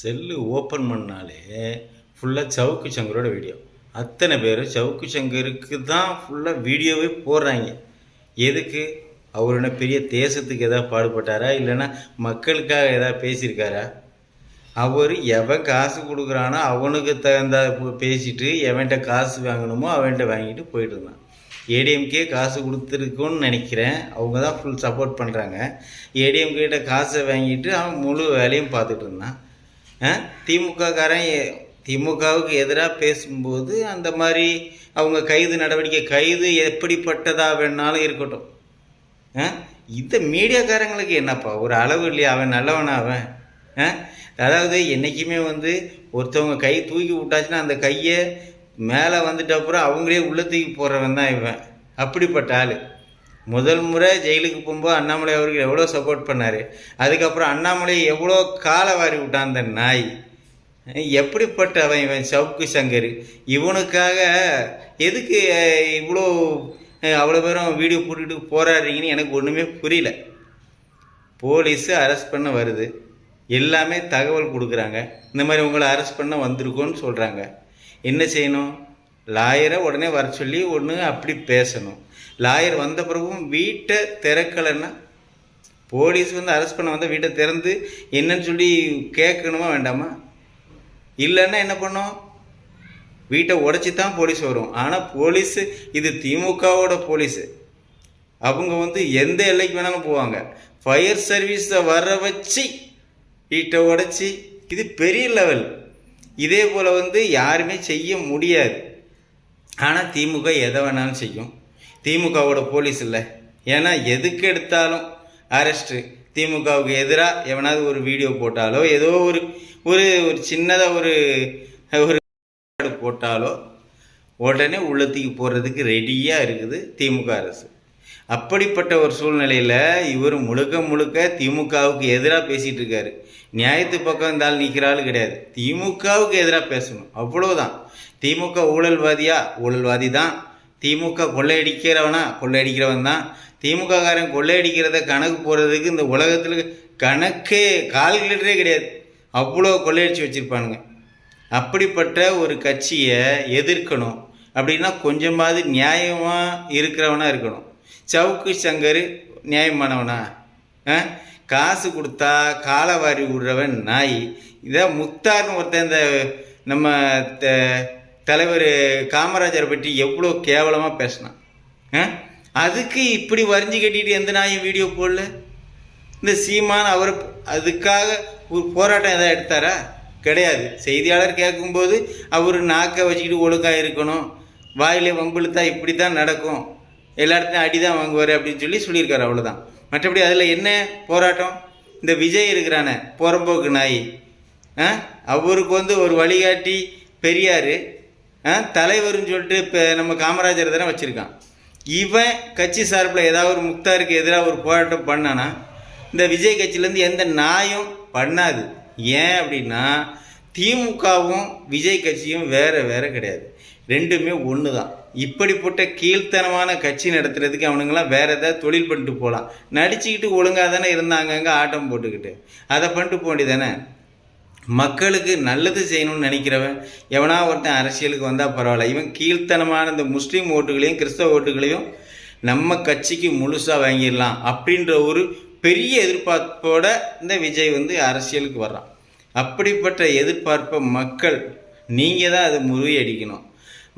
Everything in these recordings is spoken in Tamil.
செல்லு ஓப்பன் பண்ணாலே ஃபுல்லாக சவுக்கு சங்கரோட வீடியோ அத்தனை பேர் சவுக்கு சங்கருக்கு தான் ஃபுல்லாக வீடியோவே போடுறாங்க. எதுக்கு? அவர் என்ன பெரிய தேசத்துக்கு எதாவது பாடுபட்டாரா? இல்லைன்னா மக்களுக்காக எதாவது பேசியிருக்காரா? அவர் எவன் காசு கொடுக்குறானோ அவனுக்கு தகுந்த பேசிட்டு எவன்கிட்ட காசு வாங்கணுமோ அவன்கிட்ட வாங்கிட்டு போயிட்டு இருந்தான். ஏடிஎம்கே காசு கொடுத்துருக்குன்னு நினைக்கிறேன். அவங்க தான் ஃபுல் சப்போர்ட் பண்ணுறாங்க ஏடிஎம்கிட்ட காசை வாங்கிட்டு அவன் முழு வேலையும் பார்த்துட்டு இருந்தான். திமுககாரன் திமுகவுக்கு எதிராக பேசும்போது அந்த மாதிரி அவங்க கைது நடவடிக்கை கைது எப்படிப்பட்டதாக வேணாலும் இருக்கட்டும். ஆ? இந்த மீடியாக்காரங்களுக்கு என்னப்பா? ஒரு அளவு இல்லையா? அவன் நல்லவனா அவன்? ஆ? அதாவது என்றைக்குமே வந்து ஒருத்தவங்க கை தூக்கி விட்டாச்சுன்னா அந்த கையை மேலே வந்துட்ட அப்புறம் அவங்களே உள்ளே தூக்கி போடுறவன் தான் இவன். அப்படிப்பட்ட ஆள். முதல் முறை ஜெயிலுக்கு போகும்போது அண்ணாமலை அவருக்கு எவ்வளோ சப்போர்ட் பண்ணார். அதுக்கப்புறம் அண்ணாமலை எவ்வளோ காலை வாரி விட்டான் அந்த நாய். எப்படிப்பட்ட அவன் இவன் சவுக்கு சங்கர்? இவனுக்காக எதுக்கு இவ்வளோ அவ்வளோ பேரும் வீடியோ போட்டுட்டு போராடுறீங்கன்னு எனக்கு ஒன்றுமே புரியல. போலீஸு அரெஸ்ட் பண்ண வருது. எல்லாமே தகவல் கொடுக்குறாங்க. இந்த மாதிரி உங்களை அரெஸ்ட் பண்ண வந்திருக்கோன்னு சொல்கிறாங்க என்ன செய்யணும்? லாயரை உடனே வர சொல்லி ஒன்று அப்படி பேசணும். லாயர் வந்த பிறகும் வீட்டை திறக்கலைன்னா போலீஸ் வந்து அரெஸ்ட் பண்ண வந்தால் வீட்டை திறந்து என்னன்னு சொல்லி கேட்கணுமா வேண்டாமா? இல்லைன்னா என்ன பண்ணோம்? வீட்டை உடச்சி தான் போலீஸ் வரும். ஆனால் போலீஸு இது திமுகவோட போலீஸு. அவங்க வந்து எந்த எல்லைக்கு வேணாலும் போவாங்க. ஃபயர் சர்வீஸை வர வச்சு வீட்டை உடச்சி இது பெரிய லெவல் இதே போல் வந்து யாருமே செய்ய முடியாது. ஆனால் திமுக எதை வேணாலும் செய்யும். திமுகவோட போலீஸ் இல்லை. ஏன்னா எதுக்கு எடுத்தாலும் அரெஸ்ட்டு திமுகவுக்கு எதிராக எவனாவது ஒரு வீடியோ போட்டாலோ ஏதோ ஒரு ஒரு ஒரு சின்னதாக ஒரு ஒரு போட்டாலோ உடனே உள்ளத்துக்கு போகிறதுக்கு ரெடியாக இருக்குது திமுக அரசு. அப்படிப்பட்ட ஒரு சூழ்நிலையில் இவர் முழுக்க முழுக்க திமுகவுக்கு எதிராக பேசிகிட்டு இருக்காரு. நியாயத்து பக்கம் இருந்தாலும் நிற்கிற ஆள் கிடையாது. திமுகவுக்கு எதிராக பேசணும். அவ்வளோதான் திமுக ஊழல்வாதியா? ஊழல்வாதி தான். திமுக கொள்ளையடிக்கிறவனா? கொள்ளையடிக்கிறவன் தான். திமுககாரன் கொள்ளையடிக்கிறத கணக்கு போடுறதுக்கு இந்த உலகத்தில் கணக்கே கால்குலேட்டரே கிடையாது. அவ்வளோ கொள்ளையடிச்சு வச்சுருப்பானுங்க. அப்படிப்பட்ட ஒரு கட்சியை எதிர்க்கணும். அப்படின்னா கொஞ்சமாவது நியாயமாக இருக்கிறவனா இருக்கணும். சவுக்கு சங்கர் நியாயமானவனா? ஆ? காசு கொடுத்தா காலை வாரி விடுறவன் நாய். இதான் முக்தார்னு ஒருத்தன் இந்த நம்ம த- தலைவர் காமராஜரை பற்றி எவ்வளோ கேவலமாக பேசினான். அதுக்கு இப்படி வரிஞ்சு கட்டிட்டு எந்த நாயும் வீடியோ போடல? இந்த சீமான் அவர் அதுக்காக ஒரு போராட்டம் எதாவது எடுத்தாரா? கிடையாது. செய்தியாளர் கேட்கும்போது அவர் நாக்கை வச்சுக்கிட்டு ஒழுங்காக இருக்கணும். வாயிலே வம்பிழுத்தா இப்படி தான் நடக்கும். எல்லா இடத்துலையும் அடி தான் வாங்குவார் அப்படின்னு சொல்லி சொல்லியிருக்காரு அவ்வளோதான் மற்றபடி அதில் என்ன போராட்டம்? இந்த விஜய் இருக்கிறானே புறம்போக்கு நாய். ஆ? அவருக்கு வந்து ஒரு வழிகாட்டி பெரியார். தலைவர்னு சொல்லிட்டு இப்போ நம்ம காமராஜர் தானே வச்சுருக்கான். இவன் கட்சி சார்பில் ஏதாவது ஒரு முக்தாருக்கு எதிராக ஒரு போராட்டம் பண்ணானா இந்த விஜய் கட்சியிலேருந்து எந்த நாயும் பண்ணாது. ஏன் அப்படின்னா திமுகவும் விஜய் கட்சியும் வேற வேறு கிடையாது. ரெண்டுமே ஒன்று தான் இப்படிப்பட்ட கீழ்த்தனமான கட்சி நடத்துறதுக்கு அவனுங்களாம் வேறு ஏதாவது தொழில் பண்ணிட்டு போகலாம் நடிச்சுக்கிட்டு ஒழுங்காக தானே இருந்தாங்க அங்கே ஆட்டம் போட்டுக்கிட்டு. அதை பண்ணிட்டு போக வேண்டியதானே மக்களுக்கு நல்லது செய்யணும்னு நினைக்கிறவன் எவனா ஒருத்தன் அரசியலுக்கு வந்தால் பரவாயில்ல. இவன் கீழ்த்தனமான இந்த முஸ்லீம் ஓட்டுகளையும் கிறிஸ்தவ ஓட்டுகளையும் நம்ம கட்சிக்கு முழுசாக வாங்கிடலாம் அப்படின்ற ஒரு பெரிய எதிர்பார்ப்போட இந்த விஜய் வந்து அரசியலுக்கு வர்றான். அப்படிப்பட்ட எதிர்பார்ப்பை மக்கள் நீங்கள் தான் அதை முறியடிக்கணும்.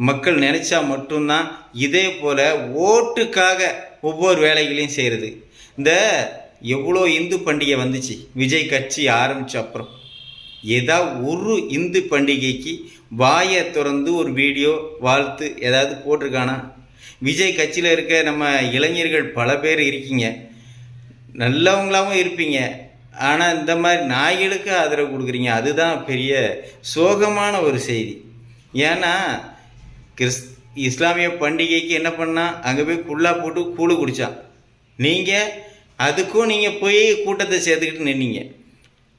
மக்கள் நினச்சா மட்டும்தான் இதே போல் ஓட்டுக்காக ஒவ்வொரு வேலைகளையும் செய்கிறது இந்த எவ்வளோ இந்து பண்டிகை வந்துச்சு விஜய் கட்சி ஆரம்பித்த அப்புறம். ஏதா ஒரு இந்து பண்டிகைக்கு வாயை திறந்து ஒரு வீடியோ வாழ்த்து ஏதாவது போட்டிருக்கானா? விஜய் கட்சியில் இருக்க நம்ம இளைஞர்கள் பல பேர் இருக்கீங்க. நல்லவங்களாகவும் இருப்பீங்க. ஆனால் இந்த மாதிரி நாய்களுக்கு ஆதரவு கொடுக்குறீங்க. அதுதான் பெரிய சோகமான ஒரு செய்தி. ஏன்னா கிறிஸ் இஸ்லாமிய பண்டிகைக்கு என்ன பண்ணால் அங்கே போய் குள்ளா போட்டு கூழு குடித்தான் நீங்கள் அதுக்கும் நீங்கள் போய் கூட்டத்தை சேர்த்துக்கிட்டு நின்னீங்க.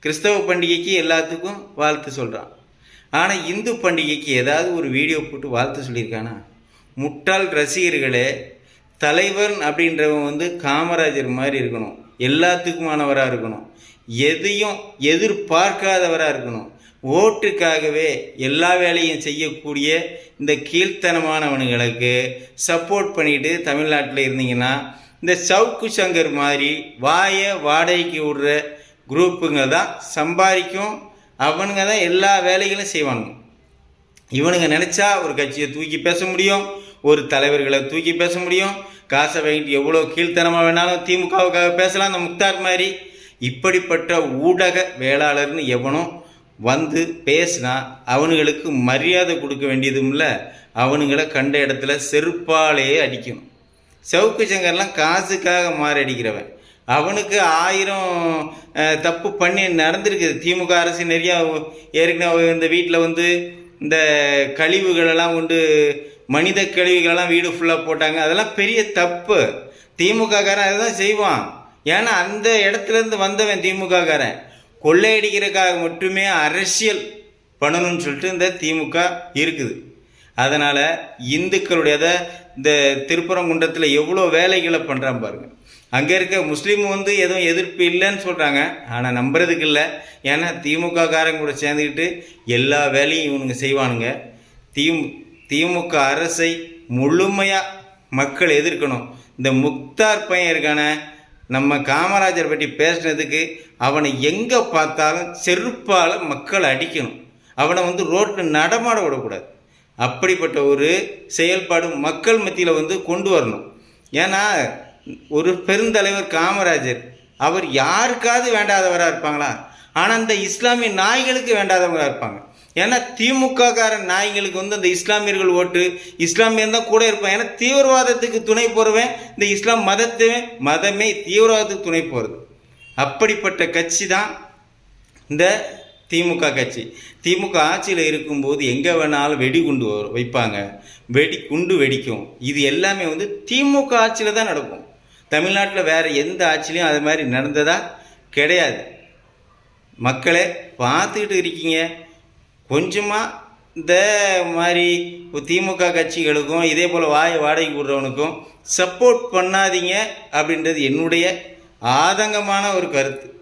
கிறிஸ்தவ பண்டிகைக்கு எல்லாத்துக்கும் வாழ்த்து சொல்கிறான் ஆனால் இந்து பண்டிகைக்கு ஏதாவது ஒரு வீடியோ போட்டு வாழ்த்து சொல்லியிருக்கானா? முட்டாள் ரசிகர்களே தலைவன் அப்படின்றவன் வந்து காமராஜர் மாதிரி இருக்கணும். எல்லாத்துக்குமானவராக இருக்கணும். எதையும் எதிர்பார்க்காதவராக இருக்கணும். ஓட்டுக்காகவே எல்லா வேலையும் செய்யக்கூடிய இந்த கீழ்த்தனமானவனுங்களுக்கு சப்போர்ட் பண்ணிட்டு தமிழ்நாட்டில் இருந்தீங்கன்னா இந்த சவுக்கு சங்கர் மாதிரி வாயை வாடகைக்கு விடுற குரூப்புங்க தான் சம்பாதிக்கும் அவனுங்க தான் எல்லா வேலைகளும் செய்வானுங்க. இவனுங்க நினச்சா ஒரு கட்சியை தூக்கி பேச முடியும் ஒரு தலைவர்களை தூக்கி பேச முடியும். காசை வாங்கிட்டு எவ்வளோ கீழ்த்தனமாக வேணாலும் திமுகவுக்காக பேசலாம் அந்த முக்தார் மாதிரி. இப்படிப்பட்ட ஊடக வேளாளர்னு எவனும் வந்து பேசினா அவனுங்களுக்கு மரியாதை கொடுக்க வேண்டியதும் இல்லை அவனுங்களை கண்ட இடத்துல செருப்பாலேயே அடிக்கணும். சவுக்கு சங்கர்லாம் காசுக்காக மாறி அடிக்கிறவன் அவனுக்கு ஆயிரம் தப்பு பண்ணி நடந்திருக்குது திமுக அரசு நிறையா ஏற்கனவே இந்த வீட்டில் வந்து இந்த கழிவுகளெல்லாம் கொண்டு மனித கழிவுகளெல்லாம் வீடு ஃபுல்லாக போட்டாங்க. அதெல்லாம் பெரிய தப்பு. திமுககாரன் அதுதான் செய்வான். ஏன்னா அந்த இடத்துலேருந்து வந்தவன் திமுககாரன் கொள்ளையடிக்கிறதுக்காக மட்டுமே அரசியல் பண்ணணும்னு சொல்லிட்டு இந்த திமுக இருக்குது. அதனால் இந்துக்களுடையதை இந்த திருப்பரங்குன்றத்தில் எவ்வளோ வேலைகளை பண்ணுறான் பாருங்கள் அங்கே இருக்க முஸ்லீம் வந்து எதுவும் எதிர்ப்பு இல்லைன்னு சொல்கிறாங்க ஆனால் நம்புறதுக்கு இல்லை. ஏன்னா திமுக காரங்க கூட சேர்ந்துக்கிட்டு எல்லா வேலையும் இவனுங்க செய்வானுங்க. திமு திமுக அரசை முழுமையாக மக்கள் எதிர்க்கணும். இந்த முக்தார் பையன் இருக்கான நம்ம காமராஜர் பற்றி பேசுனதுக்கு அவனை எங்கே பார்த்தாலும் செருப்பால் மக்களை அடிக்கணும். அவனை வந்து ரோட்டில் நடமாட விடக்கூடாது. அப்படிப்பட்ட ஒரு செயல்பாடு மக்கள் மத்தியில் வந்து கொண்டு வரணும். ஏன்னா ஒரு பெருந்தலைவர் காமராஜர் அவர் யாருக்காவது வேண்டாதவராக இருப்பாங்களா? ஆனால் அந்த இஸ்லாமிய நாய்களுக்கு வேண்டாதவங்களாக இருப்பாங்க. ஏன்னா திமுககாரன் நாய்களுக்கு வந்து அந்த இஸ்லாமியர்கள் ஓட்டு இஸ்லாமியன் தான் கூட இருப்பான். ஏன்னா தீவிரவாதத்துக்கு துணை போகிறவன் இந்த இஸ்லாம் மதத்தை மதமே தீவிரவாதத்துக்கு துணை போகிறது அப்படிப்பட்ட கட்சி தான் இந்த திமுக கட்சி. திமுக ஆட்சியில் இருக்கும்போது எங்கே வேணாலும் வெடிகுண்டு வரும் வைப்பாங்க. வெடி குண்டு வெடிக்கும். இது எல்லாமே வந்து திமுக ஆட்சியில் தான் நடக்கும். தமிழ்நாட்டில் வேறு எந்த ஆட்சிலையும் அது மாதிரி நடந்ததா கிடையாது. மக்களே பார்த்துக்கிட்டு இருக்கீங்க. கொஞ்சமாக இந்த மாதிரி திமுக கட்சிகளுக்கும் இதே போல் வாய வாடகை விடுறவனுக்கும் சப்போர்ட் பண்ணாதீங்க அப்படின்றது என்னுடைய ஆதங்கமான ஒரு கருத்து.